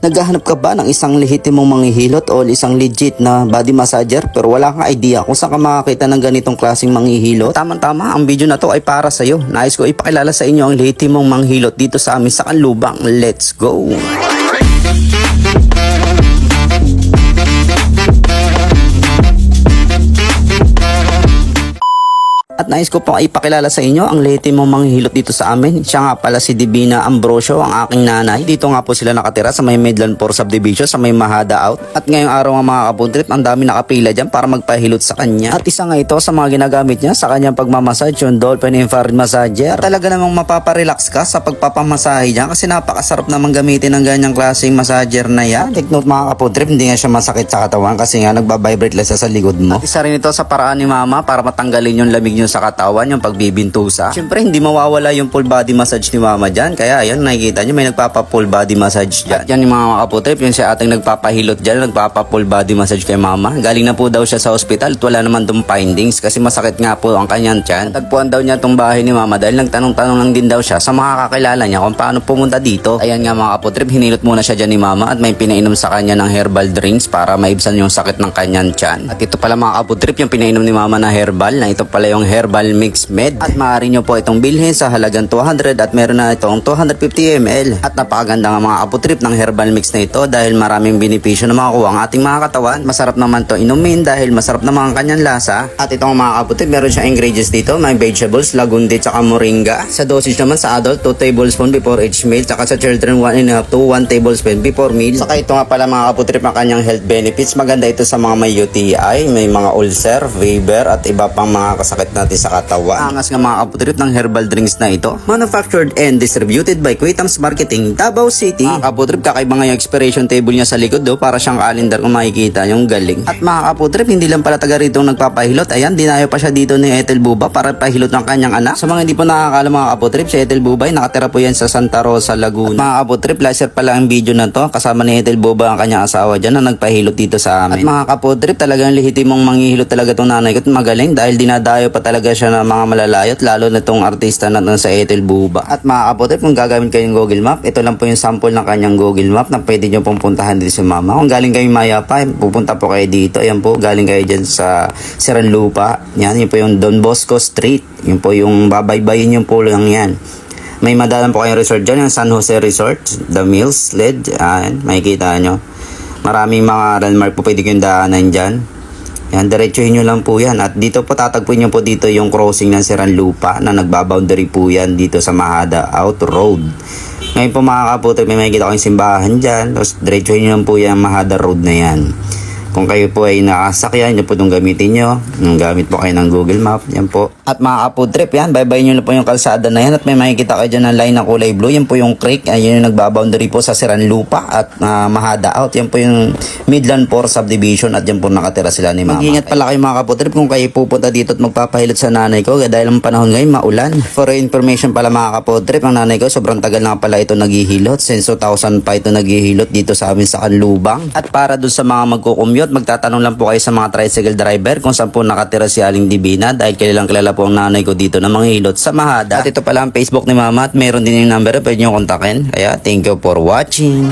Naghahanap ka ba ng isang lehitimong manghihilot o isang legit na body massager pero wala kang idea kung saan ka makakita ng ganitong klaseng manghihilot? Tama-tama, ang video na to ay para sa iyo. Nais ko ipakilala sa inyo ang lehitimong manghilot dito sa amin sa Kanlubang. Let's go! Nais ko pong ipakilala sa inyo ang late mong manghihilot dito sa amin. Siya nga pala si Divina Ambrosio, ang aking nanay. Dito nga po sila nakatira sa may Midland 4 subdivision, sa may Mahada Out. At ngayong araw nga mga kabundrip, ang dami nakapila dyan para magpahilot sa kanya. At isa nga ito sa mga ginagamit niya sa kanyang pagmamassage, yung Dolphin Infrared Massager. Talaga namang mapaparelax ka sa pagpapamasahe niya kasi napakasarap naman gamitin ng ganyang klaseng massager na yan. Take note mga kapundrip, hindi nga siya masakit sa katawan kasi nga nagbabibrate lang sa likod mo. At isa rin ito sa paraan ni mama para matanggalin yung lamig niyo sa katawan, yung pagbibintusa. Siyempre, hindi mawawala yung full body massage ni mama dyan. Kaya ayan, nakikita nyo, may nagpapa full body massage dyan. At yan yung mga kaputrip, yung si ating nagpapahilot dyan, nagpapa full body massage kay mama. Galing na po daw siya sa hospital at wala naman tong findings kasi masakit nga po ang kanyang tiyan. Tagpuan daw niya tong bahay ni mama dahil nagtanong-tanong lang din daw siya sa mga kakilala niya kung paano pumunta dito. Ayan nga mga kaputrip, hinilot muna siya dyan ni mama at may pinainom sa kanya ng herbal drinks para maibsan yung sakit ng kanyang tiyan. At ito pala mga kaputrip, yung pinainom ni mama na herbal, na ito pala yung herbal mix med. At maaari nyo po itong bilhin sa halagang 200 at meron na itong 250 ml. At napakaganda nga mga kaputrip ng herbal mix na ito dahil maraming benepisyo na makakuha ang ating mga katawan. Masarap naman to inumin dahil masarap naman ang kanyang lasa. At itong mga kaputrip, meron siya ingredients dito. May vegetables, lagundi, tsaka moringa. Sa dosage naman sa adult, 2 tablespoon before each meal. Tsaka sa children, 1 and a half to 1 tablespoon before meal. Saka ito nga pala mga kaputrip ang kanyang health benefits. Maganda ito sa mga may UTI, may mga ulcer, fever, at iba pang mga kasakit natin sa katawan. Angas nga mga kaputrip ng herbal drinks na ito. Manufactured and distributed by Quitams Marketing, Davao City. Mga kaputrip, kakaiba nga yung expiration table niya sa likod do para siyang calendar kung makikita yung galing. At mga kaputrip, hindi lang pala taga rito nagpapahilot. Ayan, dinayo pa siya dito ni Ethel Buba para pahilot ng kanyang anak. Sa mga hindi po nakakala mga kaputrip, si Ethel Buba ay nakatira po yan sa Santa Rosa, Laguna. At mga kaputrip, laser pala ang video na to. Kasama ni Ethel Buba ang kanyang asawa dyan na nagpahilot dito sa amin. At mga kaputrip, talagang lehitimong manghihilot talaga tong nanay ko at magaling dahil dinadayo pa talaga siya ng mga malalayot lalo na tong artista na sa Ethel Buba. At mga kaputrip, kung gagamit kayong Google Map, ito lang po yung sample ng kanyang Google Map na pwede nyo pong puntahan dito sa mama. Kung galing kayo Mayapa, pupunta po kayo dito. Ayan po, galing kayo dyan sa Seranlupa. Yan, yun po yung Don Bosco Street. Yun po yung babaybayin yung po lang yan. May madalan po kayong resort dyan, yung San Jose Resort, The Mills, LED, ayan, makikita nyo. Maraming mga landmark po pwede kayong daanan dyan. Yan, diretsuhin nyo lang po yan. At dito po tatagpuin nyo po dito yung crossing ng Seranlupa na nagbaboundary po yan dito sa Mahada Out Road. Ngayon po mga kaputo, may makikita ko yung simbahan dyan. Tapos diretsuhin nyo lang po yung Mahada Road na yan. Kung kayo po ay nakasakyan, yun po itong gamitin nyo. Yung gamit po kayo ng Google Map, yan po. At mga kapod trip, yan, bye-bye nyo na po yung kalsada na yan. At may makikita kayo dyan ng line na kulay blue. Yan po yung creek, ayun yung nagbaboundary po sa Seranlupa at ah, Mahada Out. Yan po yung Midland 4 subdivision at yan po nakatira sila ni Mama. Mag-ingat pala kayo mga kapod trip kung kayo pupunta dito at magpapahilot sa nanay ko dahil ang panahon ngayon maulan. For information pala mga kapod trip, ang nanay ko sobrang tagal na pala ito naghihilot. Since 2005 ito naghihilot dito sa amin sa Kanlubang. At para dun sa mga magkukumute, magtatanong lang po kayo sa mga tricycle driver kung saan po nakatira si Aling Divina dahil kilalang kilala po ang nanay ko dito na manghihilot sa Mahada. At ito pala ang Facebook ni Mama at meron din yung number pwede nyo kontakin. Kaya thank you for watching.